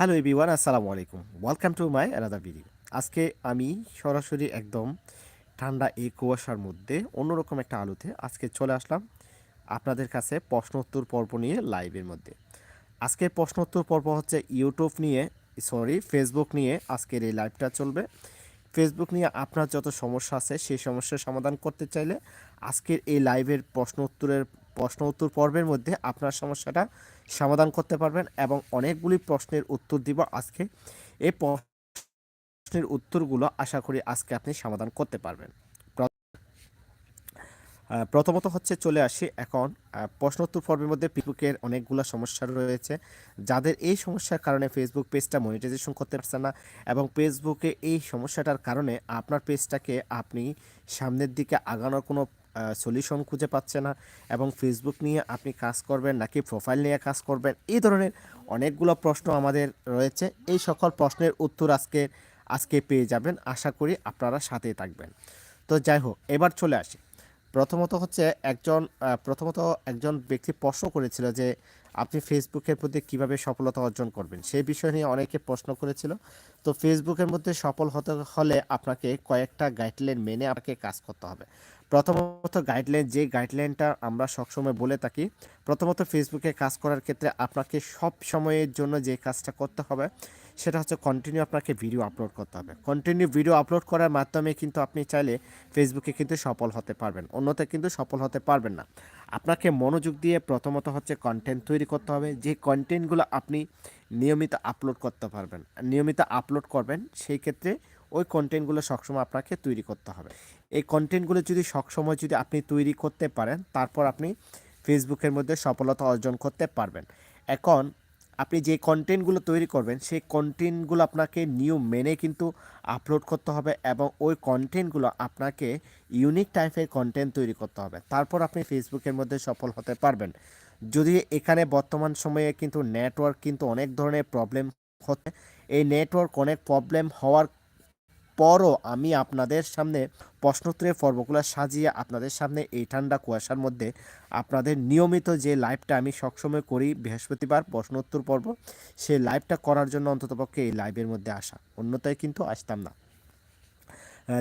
Hello everyone, আসসালামু আলাইকুম। Welcome to মাই আলাদা ভিডিও আজকে আমি সরাসরি একদম ঠান্ডা এই কুয়াশার মধ্যে অন্যরকম একটা আলোতে আজকে চলে আসলাম আপনাদের কাছে প্রশ্নোত্তর পর্ব নিয়ে লাইভের মধ্যে। আজকের প্রশ্ন উত্তর পর্ব হচ্ছে ইউটিউব নিয়ে সরি ফেসবুক নিয়ে আজকের এই লাইভটা চলবে। ফেসবুক নিয়ে আপনার যত সমস্যা আছে সেই সমস্যার সমাধান করতে চাইলে আজকের এই লাইভের প্রশ্ন উত্তরের প্রশ্ন উত্তর পর্বের মধ্যে আপনার সমস্যাটা সমাধান করতে পারবেন এবং অনেকগুলি প্রশ্নের উত্তর দিব আজকে। এই প্রশ্নের উত্তরগুলো আশা করি আজকে আপনি সমাধান করতে পারবেন। প্রথমত হচ্ছে চলে আসি এখন। আহ, প্রশ্ন উত্তর পর্বের মধ্যে ফেসবুকের অনেকগুলো সমস্যা রয়েছে। যাদের এই সমস্যার কারণে ফেসবুক পেজটা মনিটাইজেশন করতে পারছে না এবং ফেসবুকে এই সমস্যাটার কারণে আপনার পেজটাকে আপনি সামনের দিকে আগানোর কোনো সলিউশন খুঁজে পাচ্ছে না এবং ফেসবুক নিয়ে আপনি কাজ করবেন নাকি প্রোফাইল নিয়ে কাজ করবেন, এই ধরনের অনেকগুলো প্রশ্ন আমাদের রয়েছে। এই সকল প্রশ্নের উত্তর আজকে আজকে পেয়ে যাবেন। আশা করি আপনারা সাথেই থাকবেন। তো যাই হোক, এবার চলে আসি। প্রথমত হচ্ছে একজন প্রথমত একজন ব্যক্তি প্রশ্ন করেছিল যে আপনি ফেসবুকের প্রতি কীভাবে সফলতা অর্জন করবেন? সেই বিষয় নিয়ে অনেকে প্রশ্ন করেছিল। তো ফেসবুকের মধ্যে সফল হতে হলে আপনাকে কয়েকটা গাইডলাইন মেনে আপনাকে কাজ করতে হবে। প্রথমত গাইডলাইন যে গাইডলাইনটা আমরা সবসময় বলে থাকি, প্রথমত ফেসবুকে কাজ করার ক্ষেত্রে আপনাকে সব সময়ের জন্য যে কাজটা করতে হবে, সেটা হচ্ছে কন্টিনিউ আপনাকে ভিডিও আপলোড করতে হবে। কন্টিনিউ ভিডিও আপলোড করার মাধ্যমে কিন্তু আপনি চাইলে ফেসবুকে কিন্তু সফল হতে পারবেন। অন্যতে কিন্তু সফল হতে পারবেন না। আপনাকে মনোযোগ দিয়ে প্রথমত হচ্ছে কন্টেন্ট তৈরি করতে হবে। যে কন্টেন্টগুলো আপনি নিয়মিত আপলোড করতে পারবেন, নিয়মিত আপলোড করবেন, সেই ক্ষেত্রে ওই কন্টেন্টগুলো সবসময় আপনাকে তৈরি করতে হবে। এই কন্টেন্টগুলো যদি সবসময় যদি আপনি তৈরি করতে পারেন, তারপর আপনি ফেসবুকের মধ্যে সফলতা অর্জন করতে পারবেন। এখন আপনি যে কন্টেন্টগুলো তৈরি করবেন, সেই কন্টেন্টগুলো আপনাকে নিয়ম মেনে কিন্তু আপলোড করতে হবে এবং ওই কন্টেন্টগুলো আপনাকে ইউনিক টাইপের কন্টেন্ট তৈরি করতে হবে। তারপর আপনি ফেসবুকের মধ্যে সফল হতে পারবেন। যদি এখানে বর্তমান সময়ে কিন্তু নেটওয়ার্ক কিন্তু অনেক ধরনের প্রবলেম হচ্ছে, এই নেটওয়ার্ক অনেক প্রবলেম হওয়ার পরও আমি আপনাদের সামনে প্রশ্নোত্তরের পর্বগুলো সাজিয়ে আপনাদের সামনে এই ঠান্ডা কুয়াশার মধ্যে আপনাদের নিয়মিত যে লাইভটা আমি সবসময় করি বৃহস্পতিবার প্রশ্নোত্তর পর্ব, সেই লাইভটা করার জন্য অন্ততপক্ষে এই লাইভের মধ্যে আসা। অন্যতায় কিন্তু আসতাম না।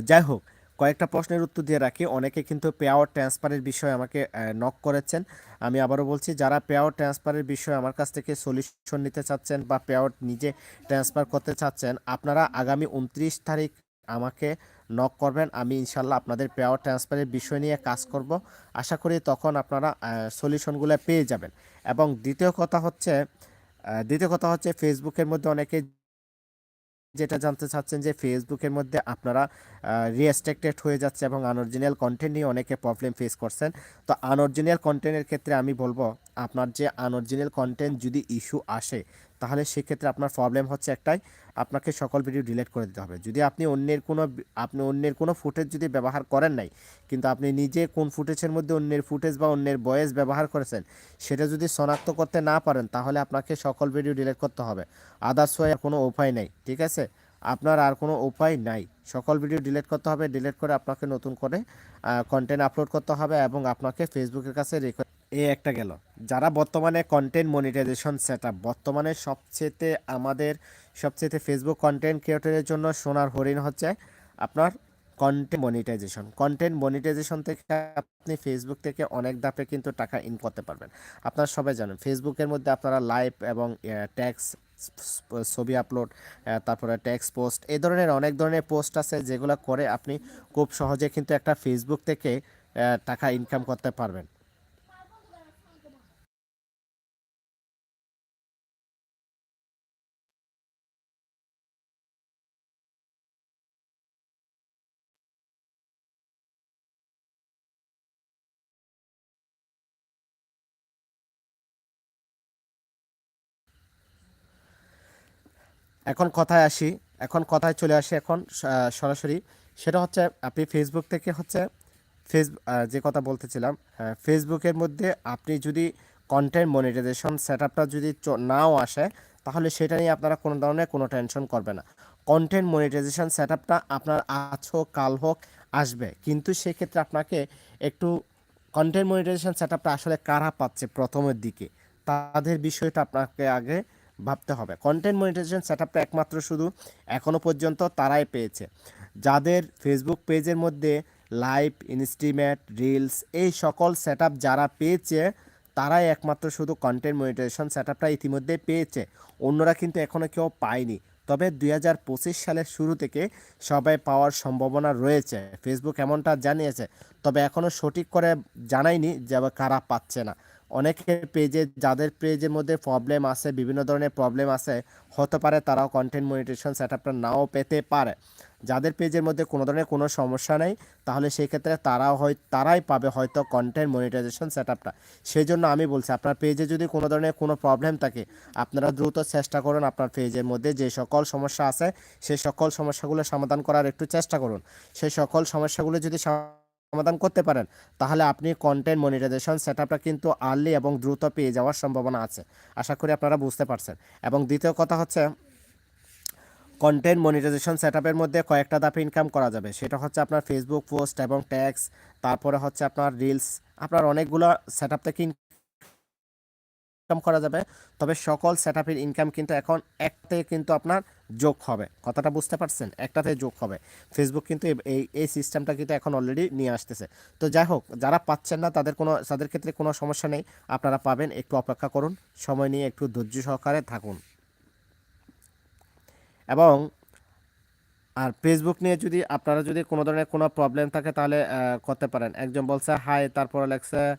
যাই হোক, কয়েকটা প্রশ্নের উত্তর দিয়ে রাখি। অনেকে কিন্তু পেয়াওয়ার ট্রান্সফারের বিষয়ে আমাকে নক করেছেন। আমি আবারও বলছি, যারা পেয়াওয়ার ট্রান্সফারের বিষয়ে আমার কাছ থেকে সলিউশন নিতে চাচ্ছেন বা পেয়াওয়ার নিজে ট্রান্সফার করতে চাচ্ছেন, আপনারা আগামী উনত্রিশ তারিখ আমাকে নক করবেন, আমি ইনশাল্লাহ আপনাদের পেয়াওয়ার ট্রান্সফারের বিষয় নিয়ে কাজ করব। আশা করি তখন আপনারা সলিউশনগুলো পেয়ে যাবেন। এবং দ্বিতীয় কথা হচ্ছে দ্বিতীয় কথা হচ্ছে ফেসবুকের মধ্যে অনেকে যেটা জানতে চাচ্ছেন যে ফেসবুকের মধ্যে আপনারা রিয়েস্ট্রিক্টেড হয়ে যাচ্ছে এবং আনঅরিজিনাল কন্টেন্ট নিয়ে অনেকে প্রবলেম ফেস করছেন। তো আনঅরিজিনাল কন্টেন্টের ক্ষেত্রে আমি বলব, আপনার যে আনঅরিজিনাল কন্টেন্ট যদি ইস্যু আসে তাহলে সেক্ষেত্রে আপনার প্রবলেম হচ্ছে একটাই, আপনাকে সকল ভিডিও ডিলিট করে দিতে হবে। যদি আপনি অন্যের কোনো, আপনি অন্যের কোনো ফুটেজ যদি ব্যবহার করেন নাই, কিন্তু আপনি নিজে কোন ফুটেজের মধ্যে অন্যের ফুটেজ বা অন্যের ভয়েস ব্যবহার করেছেন, সেটা যদি শনাক্ত করতে না পারেন, তাহলে আপনাকে সকল ভিডিও ডিলিট করতে হবে। আদার্স ওয়ে কোনো উপায় নেই, ঠিক আছে? আপনার আর কোনো উপায় নাই। সকল ভিডিও ডিলিট করতে হবে ডিলিট করে আপনাকে নতুন করে কন্টেন্ট আপলোড করতে হবে এবং আপনাকে ফেসবুকের কাছে রেকর্ড এই একটা গেল। যারা বর্তমানে কন্টেন্ট মনিটাইজেশন সেট আপ বর্তমানে সবচেয়ে আমাদের সবচেয়ে ফেসবুক কন্টেন্ট ক্রিয়েটরের জন্য সোনার হরিণ হচ্ছে আপনার কন্টেন্ট মনিটাইজেশন কন্টেন্ট মনিটাইজেশন থেকে আপনি ফেসবুক থেকে অনেক ধাপে কিন্তু টাকা ইন করতে পারবেন। আপনারা সবাই জানেন ফেসবুকের মধ্যে আপনারা লাইভ এবং ট্যাক্স ছবি আপলোড তারপরে ট্যাক্স পোস্ট এই ধরনের অনেক ধরনের পোস্ট আছে যেগুলো করে আপনি খুব সহজে কিন্তু একটা ফেসবুক থেকে টাকা ইনকাম করতে পারবেন। এখন কথায় আসি, এখন কথায় চলে আসি এখন সরাসরি। সেটা হচ্ছে, আপনি ফেসবুক থেকে হচ্ছে, ফেস যে কথা বলতেছিলাম ফেসবুকের মধ্যে আপনি যদি কন্টেন্ট মনিটাইজেশন সেট আপটা যদি নাও আসে, তাহলে সেটা নিয়ে আপনারা কোনো ধরনের কোনো টেনশন করবে না। কন্টেন্ট মনিটাইজেশন সেট আপটা আপনার আজ হোক, কাল হোক, আসবে। কিন্তু সেক্ষেত্রে আপনাকে একটু কন্টেন্ট মনিটাইজেশন সেট আপটা আসলে কারা পাচ্ছে প্রথমের দিকে, তাদের বিষয়টা আপনাকে আগে ভাবতে হবে। কন্টেন্ট মনিটাইজেশন সেট আপটা একমাত্র শুধু এখনও পর্যন্ত তারাই পেয়েছে। যাদের ফেসবুক পেজের মধ্যে লাইভ ইনস্টিমেট রিলস এই সকল সেট যারা পেয়েছে, তারাই একমাত্র শুধু কন্টেন্ট মনিটাইজেশন সেট আপটা ইতিমধ্যে পেয়েছে। অন্যরা কিন্তু এখনও কেউ পায়নি। তবে দুই হাজার পঁচিশ সালের শুরু থেকে সবাই পাওয়ার সম্ভাবনা রয়েছে। ফেসবুক এমনটা জানিয়েছে, তবে এখনও সঠিক করে জানায়নি যে কারা পাচ্ছে না। অনেকের পেজে, যাদের পেজের মধ্যে প্রবলেম আছে, বিভিন্ন ধরনের প্রবলেম আছে, হতে পারে তারাও কন্টেন্ট মনিটেশন সেট আপটা নাও পেতে পারে। যাদের পেজের মধ্যে কোনো ধরনের কোনো সমস্যা নেই, তাহলে সেই ক্ষেত্রে তারাও হয়, তারাই পাবে হয়তো কন্টেন্ট মনিটাইজেশন সেট আপটা সেই জন্য আমি বলছি, আপনার পেজে যদি কোনো ধরনের কোনো প্রবলেম থাকে, আপনারা দ্রুত চেষ্টা করুন আপনার পেজের মধ্যে যে সকল সমস্যা আছে সেই সকল সমস্যাগুলো সমাধান করার একটু চেষ্টা করুন। সেই সকল সমস্যাগুলো যদি সমাধান করতে পারেন, তাহলে আপনি কন্টেন্ট মনিটাইজেশন সেট কিন্তু আর্লি এবং দ্রুত পেয়ে যাওয়ার সম্ভাবনা আছে। আশা করি আপনারা বুঝতে পারছেন। এবং দ্বিতীয় কথা হচ্ছে কন্টেন্ট মনিটাইজেশন সেট মধ্যে কয়েকটা ধাপে ইনকাম করা যাবে। সেটা হচ্ছে আপনার ফেসবুক পোস্ট এবং ট্যাক্স তারপরে হচ্ছে আপনার রিলস আপনার অনেকগুলো সেট থেকে ইনকাম করা যাবে। তবে সকল সেট ইনকাম কিন্তু এখন এক থেকে কিন্তু আপনার যোগ হবে। কথাটা বুঝতে পারছেন? একটাতে যোগ হবে। ফেসবুক কিন্তু এই এই সিস্টেমটা কিন্তু এখন অলরেডি নিয়ে আসতেছে। তো যাই হোক, যারা পাচ্ছেন না, তাদের কোনো, তাদের ক্ষেত্রে কোনো সমস্যা নেই। আপনারা পাবেন। একটু অপেক্ষা করুন। সময় নিয়ে একটু ধৈর্য সহকারে থাকুন। এবং, আর ফেসবুক নিয়ে যদি আপনারা যদি কোনো ধরনের কোনো প্রবলেম থাকে, তাহলে করতে পারেন। একজন বলছে হাই তারপরে লেখছে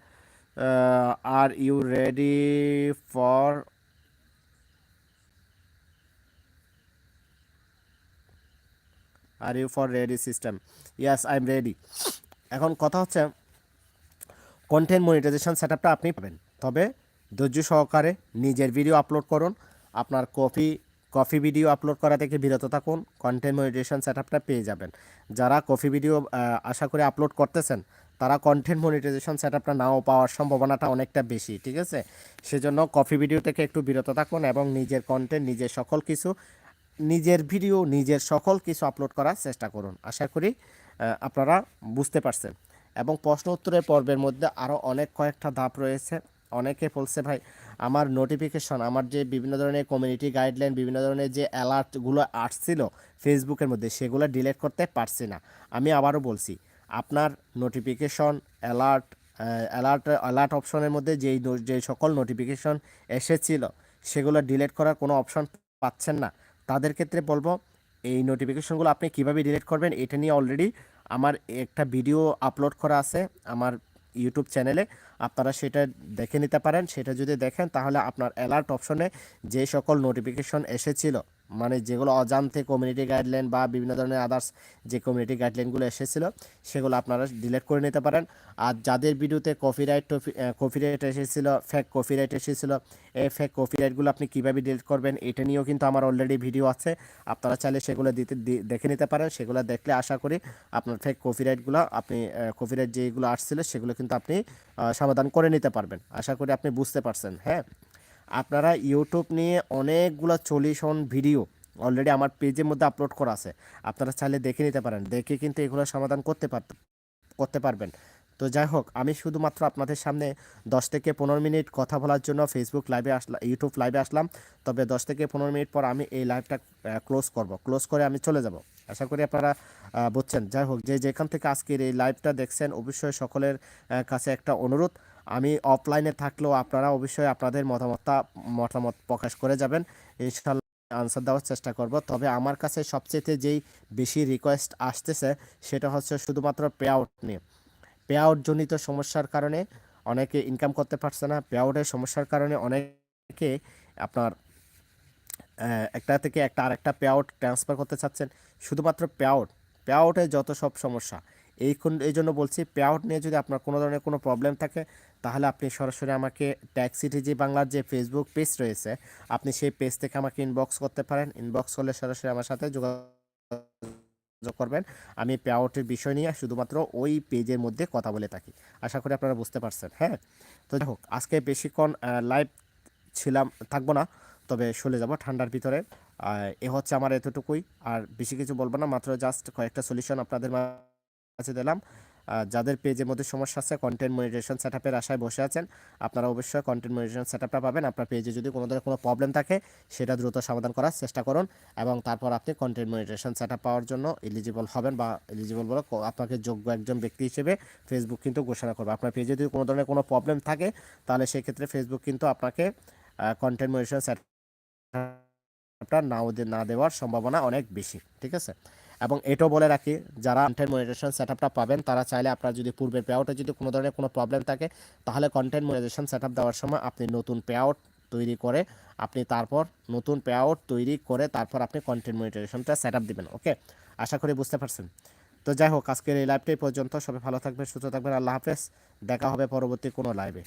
are you ready for are you for ready system yes I am ready এখন কথা হচ্ছে কন্টেন্ট মনিটাইজেশন সেট আপটা আপনি পাবেন। তবে ধৈর্য সহকারে নিজের ভিডিও আপলোড করুন, আপনার কপি কফি ভিডিও আপলোড করা থেকে বিরত থাকুন কন্টেন্ট মনিটেশন সেট আপটা পেয়ে যাবেন। যারা কফি ভিডিও আশা করে আপলোড করতেছেন, তারা কন্টেন্ট মনিটাইজেশন সেট আপটা নাও পাওয়ার সম্ভাবনাটা অনেকটা বেশি, ঠিক আছে? সেজন্য কফি ভিডিও থেকে একটু বিরত থাকুন এবং নিজের কন্টেন্ট নিজের সকল কিছু নিজের ভিডিও, নিজের সকল কিছু আপলোড করার চেষ্টা করুন। আশা করি আপনারা বুঝতে পারছেন। এবং প্রশ্ন উত্তরের পর্বের মধ্যে আরও অনেক কয়েকটা ধাপ রয়েছে। অনেকে বলছে, ভাই, আমার নোটিফিকেশন আমার যে বিভিন্ন ধরনের কমিউনিটি গাইডলাইন বিভিন্ন ধরনের যে অ্যালার্টগুলো আসছিল ফেসবুকের মধ্যে, সেগুলো ডিলেট করতে পারছি না। আমি আবারও বলছি, আপনার নোটিফিকেশন অ্যালার্ট অ্যালার্ট অ্যালার্ট অপশনের মধ্যে যেই যে সকল নোটিফিকেশন এসেছিল, সেগুলো ডিলেট করার কোনো অপশন পাচ্ছেন না। তাদের ক্ষেত্রে বলব, এই নোটিফিকেশনগুলো আপনি কীভাবে ডিলিট করবেন, এটা নিয়ে অলরেডি আমার একটা ভিডিও আপলোড করা আছে আমার ইউটিউব চ্যানেলে আপনারা সেটা দেখে নিতে পারেন, সেটা যদি দেখেন তাহলে আপনার অ্যালার্ট অপশনে যে সকল নোটিফিকেশন এসেছিল মানে যেগুলো অজান্তে কমিউনিটি গাইডলাইন বা বিভিন্ন ধরনের আদার্স যে কমিউনিটি গাইডলাইনগুলো এসেছিল, সেগুলো আপনারা ডিলিট করে নিতে পারেন। আর যাদের ভিডিওতে কপিরাইট কপিরাইট এসেছিল ফেক কপিরাইট এসেছিল, এই ফেক কপিরাইটগুলো আপনি কীভাবে ডিলিট করবেন, এটা নিয়েও কিন্তু আমার অলরেডি ভিডিও আছে। আপনারা চাইলে সেগুলো দিতে দেখে নিতে পারেন। সেগুলো দেখলে আশা করি আপনার ফেক কপিরাইটগুলো আপনি কপিরাইট যেগুলো আসছিল, সেগুলো কিন্তু আপনি সমাধান করে নিতে পারবেন। আশা করি আপনি বুঝতে পারছেন হ্যাঁ? আপনারা ইউটিউব নিয়ে অনেকগুলো সলিউশন ভিডিও অলরেডি আমার পেজের মধ্যে আপলোড করা আছে। আপনারা চাইলে দেখে নিতে পারেন। দেখে কিন্তু এগুলো সমাধান করতে পার করতে পারবেন। তো যাই হোক, আমি শুধুমাত্র আপনাদের সামনে দশ থেকে পনেরো মিনিট কথা বলার জন্য ফেসবুক লাইভে আসলাম ইউটিউব লাইভে আসলাম। তবে দশ থেকে পনেরো মিনিট পর আমি এই লাইভটা ক্লোজ করব। ক্লোজ করে আমি চলে যাব। আশা করি আপনারা বুঝছেন। যাই হোক, যে যেখান থেকে আজকের এই লাইভটা দেখছেন, অবশ্যই সকলের কাছে একটা অনুরোধ। আমি অফলাইনে থাকলেও আপনারা অবশ্যই আপনাদের মতামতটা, মতামত প্রকাশ করে যাবেন। ইনশাল্লাহ আনসার দেওয়ার চেষ্টা করব। তবে আমার কাছে সবচেয়ে যেই বেশি রিকোয়েস্ট আসতেছে, সেটা হচ্ছে শুধুমাত্র পে আউট নিয়ে। পে আউট জনিত সমস্যার কারণে অনেকে ইনকাম করতে পারছে না। পে আউটের সমস্যার কারণে অনেকে আপনার একটা থেকে একটা আরেকটা পে আউট ট্রান্সফার করতে চাচ্ছেন। শুধুমাত্র পে আউট পে আউটে যত সব সমস্যা। এই এই জন্য বলছি পে আউট নিয়ে যদি আপনার কোনো ধরনের কোনো প্রবলেম থাকে, তাহলে আপনি সরাসরি আমাকে ট্যাক্সিটি যে বাংলার যে ফেসবুক পেজ রয়েছে, আপনি সেই পেজ থেকে আমাকে ইনবক্স করতে পারেন। ইনবক্স করলে সরাসরি আমার সাথে যোগাযোগ করবেন। আমি পে আউটের বিষয় নিয়ে শুধুমাত্র ওই পেজের মধ্যে কথা বলে থাকি। আশা করি আপনারা বুঝতে পারছেন হ্যাঁ? তো যাই হোক, আজকে বেশিক্ষণ লাইভ ছিলাম, থাকব না, তবে চলে যাব ঠান্ডার ভিতরে। এ হচ্ছে আমার এতটুকুই। আর বেশি কিছু বলব না, মাত্র জাস্ট কয়েকটা সলিউশন আপনাদের কাছে দিলাম। যাদের পেজের মধ্যে সমস্যা আছে কন্টেন্ট মনিটাইজেশন সেটআপের আশায় বসে আছেন, আপনারা অবশ্যই কন্টেন্ট মনিটাইজেশন সেটআপটা পাবেন। আপনার পেজে যদি কোনো ধরনের কোনো প্রবলেম থাকে, সেটা দ্রুত সমাধান করার চেষ্টা করুন এবং তারপর আপনি কন্টেন্ট মনিটাইজেশন সেটআপ পাওয়ার জন্য এলিজিবল হবেন বা এলিজিবল বলে আপনাকে যোগ্য একজন ব্যক্তি হিসেবে ফেসবুক কিন্তু ঘোষণা করবে। আপনার পেজে যদি কোনো ধরনের কোনো প্রবলেম থাকে, তাহলে সেক্ষেত্রে ফেসবুক কিন্তু আপনাকে কন্টেন্ট মনিটাইজেশন সেটআপটা নাও দে- না দেওয়ার সম্ভাবনা অনেক বেশি। ঠিক আছে? এবং এটাও বলে রাখি, যারা কন্টেন্ট মনিটাইজেশন সেটআপটা পাবেন, তারা চাইলে আপনার যদি পূর্বের পেআউটে যদি কোনো ধরনের কোনো প্রবলেম থাকে, তাহলে কন্টেন্ট মনিটাইজেশন সেটআপ দেওয়ার সময় আপনি নতুন পেআউট তৈরি করে আপনি তারপর নতুন পেআউট তৈরি করে তারপর আপনি কন্টেন্ট মনিটাইজেশনটা সেটআপ দেবেন ওকে আশা করি বুঝতে পারছেন। তো যাই হোক, আজকের এই লাইভটাই পর্যন্ত। সবাই ভালো থাকবেন, সুস্থ থাকবেন। আল্লাহ হাফেজ। দেখা হবে পরবর্তী কোনো লাইভে